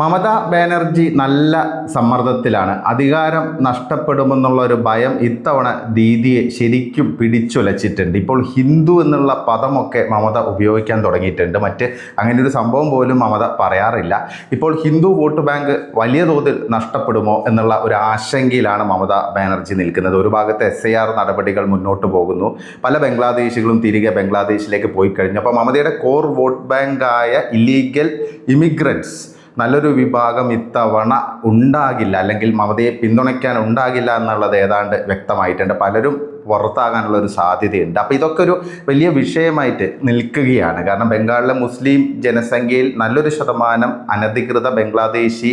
മമതാ ബാനർജി നല്ല സമ്മർദ്ദത്തിലാണ്. അധികാരം നഷ്ടപ്പെടുമെന്നുള്ള ഒരു ഭയം ഇത്തവണ ദീദിയെ ശരിക്കും പിടിച്ചുലച്ചിട്ടുണ്ട്. ഇപ്പോൾ ഹിന്ദു എന്നുള്ള പദമൊക്കെ മമത ഉപയോഗിക്കാൻ തുടങ്ങിയിട്ടുണ്ട്. മറ്റ് അങ്ങനെ ഒരു സംഭവം പോലും മമത പറയാറില്ല. ഇപ്പോൾ ഹിന്ദു വോട്ട് ബാങ്ക് വലിയ തോതിൽ നഷ്ടപ്പെടുമോ എന്നുള്ള ഒരു ആശങ്കയിലാണ് മമത ബാനർജി നിൽക്കുന്നത്. ഒരു ഭാഗത്ത് എസ് നടപടികൾ മുന്നോട്ട് പോകുന്നു. പല ബംഗ്ലാദേശികളും തിരികെ ബംഗ്ലാദേശിലേക്ക് പോയി കഴിഞ്ഞു അപ്പോൾ മമതയുടെ കോർ വോട്ട് ബാങ്കായ ഇല്ലീഗൽ ഇമിഗ്രൻസ് നല്ലൊരു വിഭാഗം ഇത്തവണ ഉണ്ടാകില്ല അല്ലെങ്കിൽ മമതയെ പിന്തുണയ്ക്കാൻ ഉണ്ടാകില്ല എന്നുള്ളത് ഏതാണ്ട് വ്യക്തമായിട്ടുണ്ട്. പലരും പുറത്താകാനുള്ള ഒരു സാധ്യതയുണ്ട്. അപ്പോൾ ഇതൊക്കെ ഒരു വലിയ വിഷയമായിട്ട് നിൽക്കുകയാണ്. കാരണം ബംഗാളിലെ മുസ്ലിം ജനസംഖ്യയിൽ നല്ലൊരു ശതമാനം അനധികൃത ബംഗ്ലാദേശി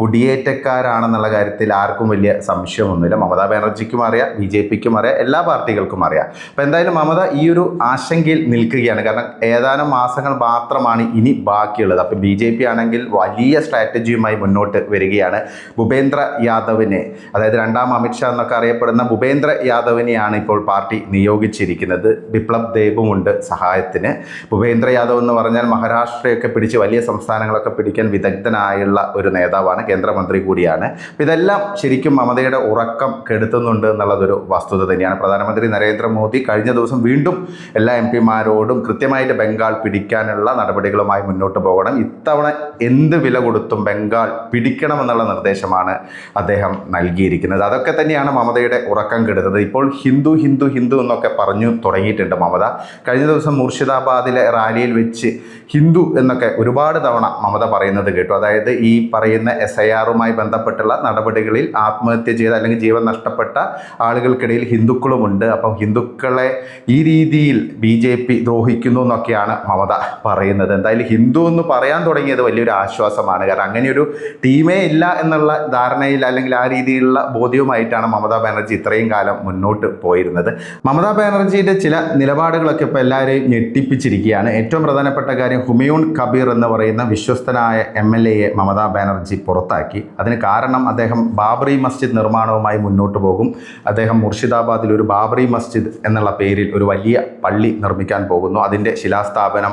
കുടിയേറ്റക്കാരാണെന്നുള്ള കാര്യത്തിൽ ആർക്കും വലിയ സംശയമൊന്നുമില്ല. മമതാ ബാനർജിക്കും അറിയാം ബി ജെ പിക്കും അറിയാം എല്ലാ പാർട്ടികൾക്കും അറിയാം. അപ്പോൾ എന്തായാലും മമത ഈ ഒരു ആശങ്കയിൽ നിൽക്കുകയാണ്. കാരണം ഏതാനും മാസങ്ങൾ മാത്രമാണ് ഇനി ബാക്കിയുള്ളത്. അപ്പോൾ ബി ജെ പി ആണെങ്കിൽ വലിയ സ്ട്രാറ്റജിയുമായി മുന്നോട്ട് വരികയാണ് ഭൂപേന്ദ്ര യാദവിനെ. അതായത് രണ്ടാം അമിത്ഷാ എന്നൊക്കെ അറിയപ്പെടുന്ന ഭൂപേന്ദ്ര യാദവിനെയാണ് ഇപ്പോൾ പാർട്ടി നിയോഗിച്ചിരിക്കുന്നത്. ബിപ്ലബ് ദേബുമുണ്ട് സഹായത്തിന്. ഭൂപേന്ദ്ര യാദവ് എന്ന് പറഞ്ഞാൽ മഹാരാഷ്ട്രയൊക്കെ പിടിച്ച് വലിയ സംസ്ഥാനങ്ങളൊക്കെ പിടിക്കാൻ വിദഗ്ധനായുള്ള ഒരു നേതാവാണ്. കേന്ദ്രമന്ത്രി കൂടിയാണ്. ഇതെല്ലാം ശരിക്കും മമതയുടെ ഉറക്കം കെടുത്തുന്നുണ്ട് എന്നുള്ളതൊരു വസ്തുത തന്നെയാണ്. പ്രധാനമന്ത്രി നരേന്ദ്രമോദി കഴിഞ്ഞ ദിവസം വീണ്ടും എല്ലാ എം പിമാരോടും കൃത്യമായിട്ട് ബംഗാൾ പിടിക്കാനുള്ള നടപടികളുമായി മുന്നോട്ട് പോകണം. ഇത്തവണ എന്ത് വില കൊടുത്തും ബംഗാൾ പിടിക്കണമെന്നുള്ള നിർദ്ദേശമാണ് അദ്ദേഹം നൽകിയിരിക്കുന്നത്. അതൊക്കെ തന്നെയാണ് മമതയുടെ ഉറക്കം കെടുത്തത്. ഇപ്പോൾ ഹിന്ദു ഹിന്ദു ഹിന്ദു എന്നൊക്കെ പറഞ്ഞു തുടങ്ങിയിട്ടുണ്ട് മമത. കഴിഞ്ഞ ദിവസം മുർഷിദാബാദിലെ റാലിയിൽ വെച്ച് ഹിന്ദു എന്നൊക്കെ ഒരുപാട് തവണ മമത പറയുന്നത് കേട്ടു. അതായത് ഈ പറയുന്ന എസ് ആറുമായി ബന്ധപ്പെട്ടുള്ള നടപടികളിൽ ആത്മഹത്യ ചെയ്ത അല്ലെങ്കിൽ ജീവൻ നഷ്ടപ്പെട്ട ആളുകൾക്കിടയിൽ ഹിന്ദുക്കളുമുണ്ട്. അപ്പം ഹിന്ദുക്കളെ ഈ രീതിയിൽ ബി ജെ പി ദ്രോഹിക്കുന്നു എന്നൊക്കെയാണ് മമത പറയുന്നത്. എന്തായാലും ഹിന്ദു എന്ന് പറയാൻ തുടങ്ങിയത് വലിയൊരു ആശ്വാസമാണ്. കാരണം അങ്ങനെയൊരു ടീമേ ഇല്ല എന്നുള്ള ധാരണയിൽ അല്ലെങ്കിൽ ആ രീതിയിലുള്ള ബോധ്യവുമായിട്ടാണ് മമതാ ബാനർജി ഇത്രയും കാലം മുന്നോട്ട് പോയിരുന്നത്. മമതാ ബാനർജിയുടെ ചില നിലപാടുകളൊക്കെ ഇപ്പോൾ എല്ലാവരെയും ഞെട്ടിപ്പിച്ചിരിക്കുകയാണ്. ഏറ്റവും പ്രധാനപ്പെട്ട കാര്യം ഹുമയൂൺ കബീർ എന്ന് പറയുന്ന വിശ്വസ്തനായ എം എൽ എയെ മമതാ ബാനർജി പുറത്താക്കി. അതിന് കാരണം അദ്ദേഹം ബാബറി മസ്ജിദ് നിർമ്മാണവുമായി മുന്നോട്ട് പോകും. അദ്ദേഹം മുർഷിദാബാദിൽ ഒരു ബാബറി മസ്ജിദ് എന്നുള്ള പേരിൽ ഒരു വലിയ പള്ളി നിർമ്മിക്കാൻ പോകുന്നു. അതിന്റെ ശിലാസ്ഥാപനം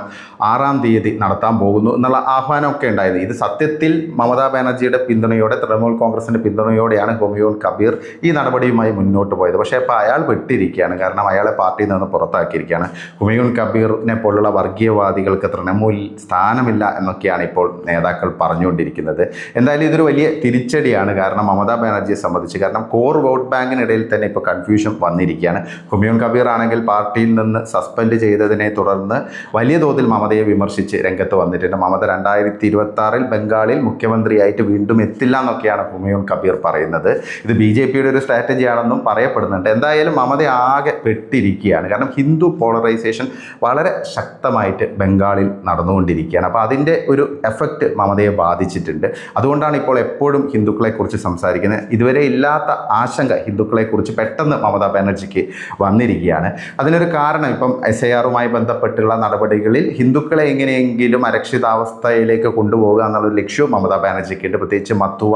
ആറാം തീയതി നടത്താൻ പോകുന്നു എന്നുള്ള ആഹ്വാനമൊക്കെ ഉണ്ടായിരുന്നു. ഇത് സത്യത്തിൽ മമതാ ബാനർജിയുടെ പിന്തുണയോടെ തൃണമൂൽ കോൺഗ്രസിന്റെ പിന്തുണയോടെയാണ് ഹുമയൂൺ കബീർ ഈ നടപടിയുമായി മുന്നോട്ട് പോയത്. പക്ഷേ ഇപ്പോൾ അയാൾ വിട്ടിരിക്കുകയാണ്. കാരണം അയാളെ പാർട്ടിയിൽ നിന്ന് പുറത്താക്കിയിരിക്കുകയാണ്. ഹുമയൂൺ കബീറിനെ പോലുള്ള വർഗീയവാദികൾക്ക് തൃണമൂലിൽ സ്ഥാനമില്ല എന്നൊക്കെയാണ് ഇപ്പോൾ നേതാക്കൾ പറഞ്ഞുകൊണ്ടിരിക്കുന്നത്. എന്തായാലും ഇതൊരു വലിയ തിരിച്ചടിയാണ് കാരണം മമതാ ബാനർജിയെ സംബന്ധിച്ച്. കാരണം കോർ വോട്ട് ബാങ്കിനിടയിൽ തന്നെ ഇപ്പോൾ കൺഫ്യൂഷൻ വന്നിരിക്കുകയാണ്. ഹുമയൂൺ കബീർ ആണെങ്കിൽ പാർട്ടിയിൽ നിന്ന് സസ്പെൻഡ് ചെയ്തതിനെ തുടർന്ന് വലിയ തോതിൽ മമതയെ വിമർശിച്ച് രംഗത്ത് വന്നിട്ടുണ്ട്. മമത രണ്ടായിരത്തി ഇരുപത്തി ആറിൽ ബംഗാളിൽ മുഖ്യമന്ത്രിയായിട്ട് വീണ്ടും എത്തില്ല എന്നൊക്കെയാണ് ഹുമയൂൺ കബീർ പറയുന്നത്. ഇത് ബി ജെ പിയുടെ ഒരു സ്ട്രാറ്റജിയാണെന്നും പറയപ്പെടുന്നുണ്ട്. എന്തായാലും മമത ആകെ പെട്ടിരിക്കുകയാണ്. കാരണം ഹിന്ദു പോളറൈസേഷൻ വളരെ ശക്തമായിട്ട് ബംഗാളിൽ നടന്നുകൊണ്ടിരിക്കുകയാണ്. അപ്പോൾ അതിന്റെ ഒരു എഫക്റ്റ് മമതയെ ബാധിച്ചിട്ടുണ്ട്. അതുകൊണ്ടാണ് ഇപ്പോൾ എപ്പോഴും ഹിന്ദുക്കളെക്കുറിച്ച് സംസാരിക്കുന്നത്. ഇതുവരെ ഇല്ലാത്ത ആശങ്ക ഹിന്ദുക്കളെക്കുറിച്ച് പെട്ടെന്ന് മമതാ ബാനർജിക്ക് വന്നിരിക്കുകയാണ്. അതിനൊരു കാരണം ഇപ്പം എസ് ഐ ആറുമായി ബന്ധപ്പെട്ടുള്ള നടപടികളിൽ ഹിന്ദുക്കളെ എങ്ങനെയെങ്കിലും അരക്ഷിതാവസ്ഥയിലേക്ക് കൊണ്ടുപോകുക എന്നുള്ളൊരു ലക്ഷ്യവും മമതാ ബാനർജിക്ക് ഉണ്ട്. പ്രത്യേകിച്ച് മത്തുവ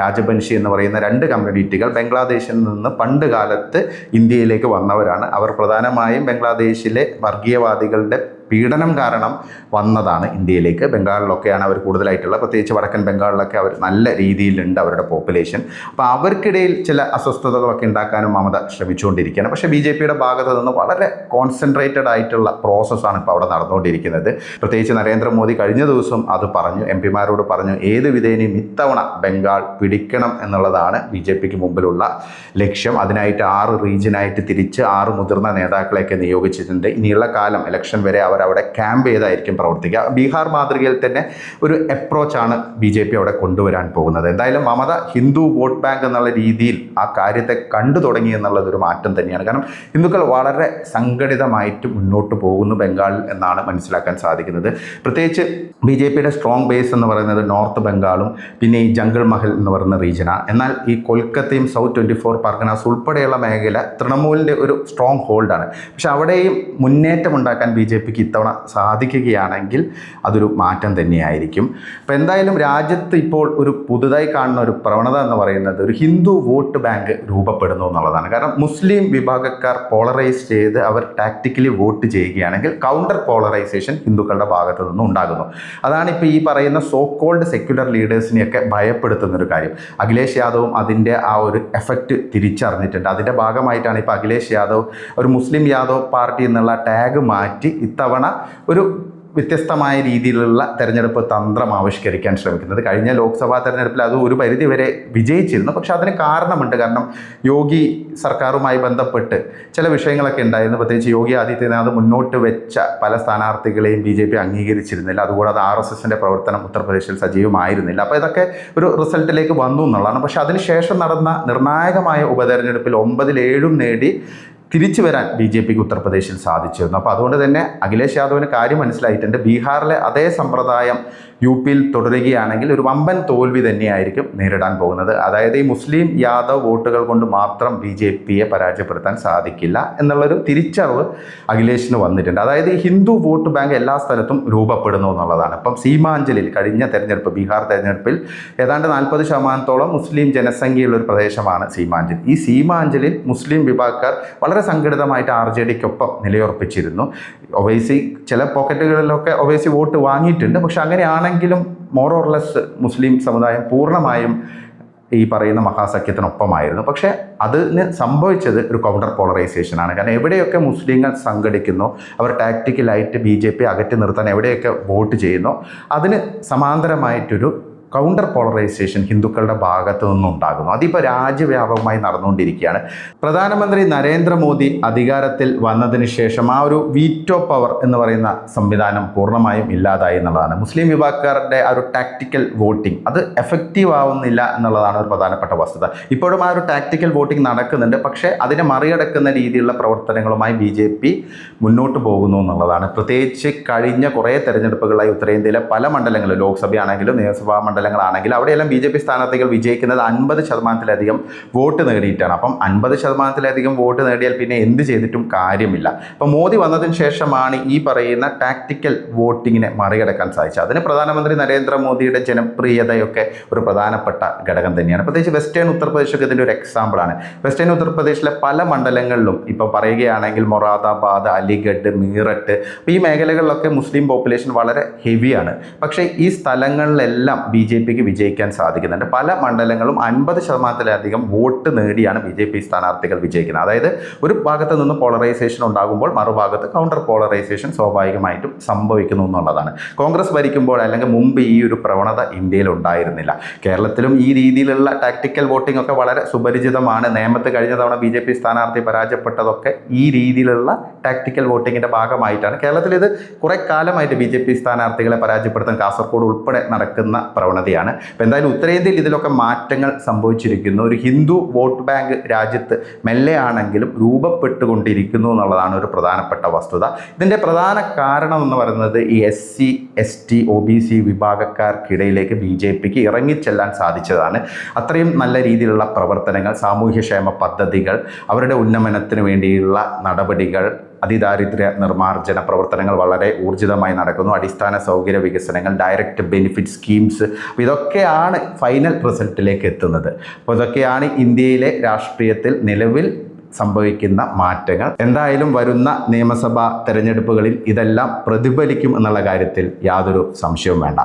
രാജബൻഷി എന്ന് പറയുന്ന രണ്ട് കമ്മ്യൂണിറ്റികൾ ബംഗ്ലാദേശിൽ നിന്ന് പണ്ട് കാലത്ത് ഇന്ത്യയിലേക്ക് വന്നവരാണ്. അവർ പ്രധാനമായും ബംഗ്ലാദേശിലെ വർഗീയവാദികളുടെ പീഡനം കാരണം വന്നതാണ് ഇന്ത്യയിലേക്ക്. ബംഗാളിലൊക്കെയാണ് അവർ കൂടുതലായിട്ടുള്ളത്. പ്രത്യേകിച്ച് വടക്കൻ ബംഗാളിലൊക്കെ അവർ നല്ല രീതിയിലുണ്ട് അവരുടെ പോപ്പുലേഷൻ അപ്പോൾ അവർക്കിടയിൽ ചില അസ്വസ്ഥതകളൊക്കെ ഉണ്ടാക്കാനും മമത ശ്രമിച്ചുകൊണ്ടിരിക്കുകയാണ്. പക്ഷേ ബി ജെ പിയുടെ ഭാഗത്ത് നിന്ന് വളരെ കോൺസെൻട്രേറ്റഡ് ആയിട്ടുള്ള പ്രോസസ്സാണ് ഇപ്പോൾ അവിടെ നടന്നുകൊണ്ടിരിക്കുന്നത്. പ്രത്യേകിച്ച് നരേന്ദ്രമോദി കഴിഞ്ഞ ദിവസം അത് പറഞ്ഞു. എം പിമാരോട് പറഞ്ഞു ഏത് വിധേനയും ഇത്തവണ ബംഗാൾ പിടിക്കണം എന്നുള്ളതാണ് ബി ജെ പിക്ക് മുമ്പിലുള്ള ലക്ഷ്യം. അതിനായിട്ട് ആറ് റീജിയനായിട്ട് തിരിച്ച് ആറ് മുതിർന്ന നേതാക്കളെയൊക്കെ നിയോഗിച്ചിട്ടുണ്ട്. ഇനിയുള്ള കാലം ഇലക്ഷൻ വരെ അവർ അവിടെ ക്യാമ്പ് ചെയ്തായിരിക്കും പ്രവർത്തിക്കുക. ബീഹാർ മാതൃകയിൽ തന്നെ ഒരു അപ്രോച്ചാണ് ബി ജെ പി അവിടെ കൊണ്ടുവരാൻ പോകുന്നത്. എന്തായാലും മമത ഹിന്ദു വോട്ട് ബാങ്ക് എന്നുള്ള രീതിയിൽ ആ കാര്യത്തെ കണ്ടു തുടങ്ങി എന്നുള്ളതൊരു മാറ്റം തന്നെയാണ്. കാരണം ഹിന്ദുക്കൾ വളരെ സംഘടിതമായിട്ട് മുന്നോട്ട് പോകുന്നു ബംഗാളിൽ എന്നാണ് മനസ്സിലാക്കാൻ സാധിക്കുന്നത്. പ്രത്യേകിച്ച് ബി ജെ പിയുടെ സ്ട്രോങ് ബേസ് എന്ന് പറയുന്നത് നോർത്ത് ബംഗാളും പിന്നെ ഈ ജംഗിൾ മഹൽ എന്ന് പറയുന്ന റീജിയനാണ് എന്നാൽ ഈ കൊൽക്കത്തയും സൗത്ത് ട്വന്റി ഫോർ പർഗനാസ് ഉൾപ്പെടെയുള്ള മേഖല തൃണമൂലിന്റെ ഒരു സ്ട്രോങ് ഹോൾഡാണ് പക്ഷെ അവിടെയും മുന്നേറ്റം ഉണ്ടാക്കാൻ ബി ജെ പിക്ക് ഇത്തവണ സാധിക്കുകയാണെങ്കിൽ അതൊരു മാറ്റം തന്നെയായിരിക്കും. അപ്പോൾ എന്തായാലും രാജ്യത്ത് ഇപ്പോൾ ഒരു പുതുതായി കാണുന്ന ഒരു പ്രവണത എന്ന് പറയുന്നത് ഒരു ഹിന്ദു വോട്ട് ബാങ്ക് രൂപപ്പെടുന്നു എന്നുള്ളതാണ്. കാരണം മുസ്ലിം വിഭാഗക്കാർ പോളറൈസ് ചെയ്ത് അവർ ടാക്ടിക്കലി വോട്ട് ചെയ്യുകയാണെങ്കിൽ കൗണ്ടർ പോളറൈസേഷൻ ഹിന്ദുക്കളുടെ ഭാഗത്തു നിന്നും ഉണ്ടാകുന്നു. അതാണ് ഇപ്പോൾ ഈ പറയുന്ന സോ കോൾഡ് സെക്യുലർ ലീഡേഴ്സിനെയൊക്കെ ഭയപ്പെടുത്തുന്ന ഒരു കാര്യം. അഖിലേഷ് യാദവും അതിന്റെ ആ ഒരു എഫക്റ്റ് തിരിച്ചറിഞ്ഞിട്ടുണ്ട്. അതിന്റെ ഭാഗമായിട്ടാണ് ഇപ്പോൾ അഖിലേഷ് യാദവ് ഒരു മുസ്ലിം യാദവ് പാർട്ടി എന്നുള്ള ടാഗ് മാറ്റി ഇത്തവണ ഒരു വ്യത്യസ്തമായ രീതിയിലുള്ള തെരഞ്ഞെടുപ്പ് തന്ത്രം ആവിഷ്കരിക്കാൻ ശ്രമിക്കുന്നത്. കഴിഞ്ഞ ലോക്സഭാ തെരഞ്ഞെടുപ്പിൽ അത് ഒരു പരിധി വരെ വിജയിച്ചിരുന്നു. പക്ഷെ അതിന് കാരണമുണ്ട്. കാരണം യോഗി സർക്കാരുമായി ബന്ധപ്പെട്ട് ചില വിഷയങ്ങളൊക്കെ ഉണ്ടായിരുന്നു. പ്രത്യേകിച്ച് യോഗി ആദിത്യനാഥ് മുന്നോട്ട് വെച്ച പല സ്ഥാനാർത്ഥികളെയും ബി ജെ പി അംഗീകരിച്ചിരുന്നില്ല. അതുകൂടാതെ ആർ എസ് എസിന്റെ പ്രവർത്തനം ഉത്തർപ്രദേശിൽ സജീവമായിരുന്നില്ല. അപ്പോൾ ഇതൊക്കെ ഒരു റിസൾട്ടിലേക്ക് വന്നു എന്നുള്ളതാണ്. പക്ഷേ അതിനുശേഷം നടന്ന നിർണായകമായ ഉപതെരഞ്ഞെടുപ്പിൽ ഒമ്പതിൽ ഏഴും നേടി തിരിച്ചു വരാൻ ബി ജെ പിക്ക് ഉത്തർപ്രദേശിൽ സാധിച്ചിരുന്നു. അപ്പോൾ അതുകൊണ്ട് തന്നെ അഖിലേഷ് യാദവിന് കാര്യം മനസ്സിലായിട്ടുണ്ട്. ബീഹാറിലെ അതേ സമ്പ്രദായം യു പിയിൽ തുടരുകയാണെങ്കിൽ ഒരു വമ്പൻ തോൽവി തന്നെയായിരിക്കും നേരിടാൻ പോകുന്നത്. അതായത് ഈ മുസ്ലിം യാദവ് വോട്ടുകൾ കൊണ്ട് മാത്രം ബി ജെ പിയെ പരാജയപ്പെടുത്താൻ സാധിക്കില്ല എന്നുള്ളൊരു തിരിച്ചറിവ് അഖിലേഷിന് വന്നിട്ടുണ്ട്. അതായത് ഈ ഹിന്ദു വോട്ട് ബാങ്ക് എല്ലാ സ്ഥലത്തും രൂപപ്പെടുന്നു എന്നുള്ളതാണ്. ഇപ്പം സീമാഞ്ചലിൽ കഴിഞ്ഞ തെരഞ്ഞെടുപ്പ് ബീഹാർ തെരഞ്ഞെടുപ്പിൽ ഏതാണ്ട് നാൽപ്പത് ശതമാനത്തോളം മുസ്ലിം ജനസംഖ്യയുള്ള ഒരു പ്രദേശമാണ് സീമാഞ്ചൽ. ഈ സീമാഞ്ചലിൽ മുസ്ലിം വിഭാഗക്കാർ വളരെ സംഘടിതമായിട്ട് ആർ ജെ ഡിക്കൊപ്പം നിലയുറപ്പിച്ചിരുന്നു. ഒവൈസി ചില പോക്കറ്റുകളിലൊക്കെ ഒവൈസി വോട്ട് വാങ്ങിയിട്ടുണ്ട്. പക്ഷെ അങ്ങനെയാണെങ്കിലും മോർ ഓർ ലെസ് മുസ്ലിം സമുദായം പൂർണമായും ഈ പറയുന്ന മഹാസഖ്യത്തിനൊപ്പമായിരുന്നു. പക്ഷേ അതിന് സംഭവിച്ചത് ഒരു കൗണ്ടർ പോളറൈസേഷനാണ് കാരണം എവിടെയൊക്കെ മുസ്ലിങ്ങൾ സംഘടിക്കുന്നു അവർ ടാക്റ്റിക്കലായിട്ട് ബി ജെ പി അകറ്റി നിർത്താൻ എവിടെയൊക്കെ വോട്ട് ചെയ്യുന്നു അതിന് സമാന്തരമായിട്ടൊരു കൗണ്ടർ പോളറൈസേഷൻ ഹിന്ദുക്കളുടെ ഭാഗത്തു നിന്നുണ്ടാകുന്നു അതിപ്പോൾ രാജ്യവ്യാപകമായി നടന്നുകൊണ്ടിരിക്കുകയാണ്. പ്രധാനമന്ത്രി നരേന്ദ്രമോദി അധികാരത്തിൽ വന്നതിന് ശേഷം ആ ഒരു വീറ്റോ പവർ എന്ന് പറയുന്ന സംവിധാനം പൂർണമായും ഇല്ലാതായി എന്നുള്ളതാണ്. മുസ്ലിം വിഭാഗക്കാരുടെ ആ ഒരു ടാക്ടിക്കൽ വോട്ടിംഗ് അത് എഫക്റ്റീവ് ആവുന്നില്ല എന്നുള്ളതാണ് ഒരു പ്രധാനപ്പെട്ട വസ്തുത. ഇപ്പോഴും ആ ഒരു ടാക്ടിക്കൽ വോട്ടിംഗ് നടക്കുന്നുണ്ട്. പക്ഷേ അതിനെ മറികടക്കുന്ന രീതിയിലുള്ള പ്രവർത്തനങ്ങളുമായി ബി ജെ പി മുന്നോട്ട് പോകുന്നു എന്നുള്ളതാണ്. പ്രത്യേകിച്ച് കഴിഞ്ഞ കുറേ തെരഞ്ഞെടുപ്പുകളായി ഉത്തരേന്ത്യയിലെ പല മണ്ഡലങ്ങളിലും ലോക്സഭയാണെങ്കിലും നിയമസഭാ മണ്ഡലങ്ങളാണെങ്കിൽ അവിടെയെല്ലാം ബി ജെ പി സ്ഥാനാർത്ഥികൾ വിജയിക്കുന്നത് അൻപത് ശതമാനത്തിലധികം വോട്ട് നേടിയിട്ടാണ്. അപ്പം അൻപത് ശതമാനത്തിലധികം വോട്ട് നേടിയാൽ പിന്നെ എന്ത് ചെയ്തിട്ടും കാര്യമില്ല. അപ്പം മോദി വന്നതിന് ശേഷമാണ് ഈ പറയുന്ന ടാക്ടിക്കൽ വോട്ടിങ്ങിനെ മറികടക്കാൻ സാധിച്ചത്. അതിന് പ്രധാനമന്ത്രി നരേന്ദ്രമോദിയുടെ ജനപ്രിയതയൊക്കെ ഒരു പ്രധാനപ്പെട്ട ഘടകം തന്നെയാണ്. പ്രത്യേകിച്ച് വെസ്റ്റേൺ ഉത്തർപ്രദേശൊക്കെ ഇതിന്റെ ഒരു എക്സാമ്പിളാണ് വെസ്റ്റേൺ ഉത്തർപ്രദേശിലെ പല മണ്ഡലങ്ങളിലും ഇപ്പോൾ പറയുകയാണെങ്കിൽ മൊറാദാബാദ് അലിഗഡ് മീററ്റ് അപ്പോൾ ഈ മേഖലകളിലൊക്കെ മുസ്ലിം പോപ്പുലേഷൻ വളരെ ഹെവിയാണ് പക്ഷേ ഈ സ്ഥലങ്ങളിലെല്ലാം ബി ജെ പിക്ക് വിജയിക്കാൻ സാധിക്കുന്നുണ്ട്. പല മണ്ഡലങ്ങളും അൻപത് ശതമാനത്തിലധികം വോട്ട് നേടിയാണ് ബി ജെ പി സ്ഥാനാർത്ഥികൾ വിജയിക്കുന്നത്. അതായത് ഒരു ഭാഗത്ത് നിന്ന് പോളറൈസേഷൻ ഉണ്ടാകുമ്പോൾ മറുഭാഗത്ത് കൗണ്ടർ പോളറൈസേഷൻ സ്വാഭാവികമായിട്ടും സംഭവിക്കുന്നു എന്നുള്ളതാണ്. കോൺഗ്രസ് ഭരിക്കുമ്പോൾ അല്ലെങ്കിൽ മുമ്പ് ഈ ഒരു പ്രവണത ഇന്ത്യയിൽ ഉണ്ടായിരുന്നില്ല. കേരളത്തിലും ഈ രീതിയിലുള്ള ടാക്ടിക്കൽ വോട്ടിംഗ് ഒക്കെ വളരെ സുപരിചിതമാണ്. നേമത്ത് കഴിഞ്ഞ തവണ ബി ജെ പി സ്ഥാനാർത്ഥി പരാജയപ്പെട്ടതൊക്കെ ഈ രീതിയിലുള്ള ടാക്ടിക്കൽ വോട്ടിങ്ങിന്റെ ഭാഗമായിട്ടാണ്. കേരളത്തിൽ ഇത് കുറേ കാലമായിട്ട് ബി ജെ പി സ്ഥാനാർത്ഥികളെ പരാജയപ്പെടുത്താൻ കാസർഗോഡ് ഉൾപ്പെടെ നടക്കുന്ന പ്രവണതയാണ് അപ്പോൾ എന്തായാലും ഉത്തരേന്ത്യയിൽ ഇതിലൊക്കെ മാറ്റങ്ങൾ സംഭവിച്ചിരിക്കുന്നു. ഒരു ഹിന്ദു വോട്ട് ബാങ്ക് രാജ്യത്ത് മെല്ലെയാണെങ്കിലും രൂപപ്പെട്ടുകൊണ്ടിരിക്കുന്നു എന്നുള്ളതാണ് ഒരു പ്രധാനപ്പെട്ട വസ്തുത. ഇതിന്റെ പ്രധാന കാരണം എന്ന് പറയുന്നത് ഈ S C S T O B C വിഭാഗക്കാർക്കിടയിലേക്ക് B J പിക്ക് ഇറങ്ങിച്ചെല്ലാൻ സാധിച്ചതാണ്. അത്രയും നല്ല രീതിയിലുള്ള പ്രവർത്തനങ്ങൾ സാമൂഹ്യക്ഷേമ പദ്ധതികൾ അവരുടെ ഉന്നമനത്തിന് വേണ്ടിയുള്ള നടപടികൾ അതിദാരിദ്ര്യ നിർമ്മാർജന പ്രവർത്തനങ്ങൾ വളരെ ഊർജിതമായി നടക്കുന്നു. അടിസ്ഥാന സൗകര്യ വികസനങ്ങൾ ഡയറക്റ്റ് ബെനിഫിറ്റ് സ്കീംസ് ഇതൊക്കെയാണ് ഫൈനൽ റിസൾട്ടിലേക്ക് എത്തുന്നത്. അപ്പോൾ ഇതൊക്കെയാണ് ഇന്ത്യയിലെ രാഷ്ട്രീയത്തിൽ നിലവിൽ സംഭവിക്കുന്ന മാറ്റങ്ങൾ. എന്തായാലും വരുന്ന നിയമസഭാ തെരഞ്ഞെടുപ്പുകളിൽ ഇതെല്ലാം പ്രതിഫലിക്കും എന്നുള്ള കാര്യത്തിൽ യാതൊരു സംശയവും വേണ്ട.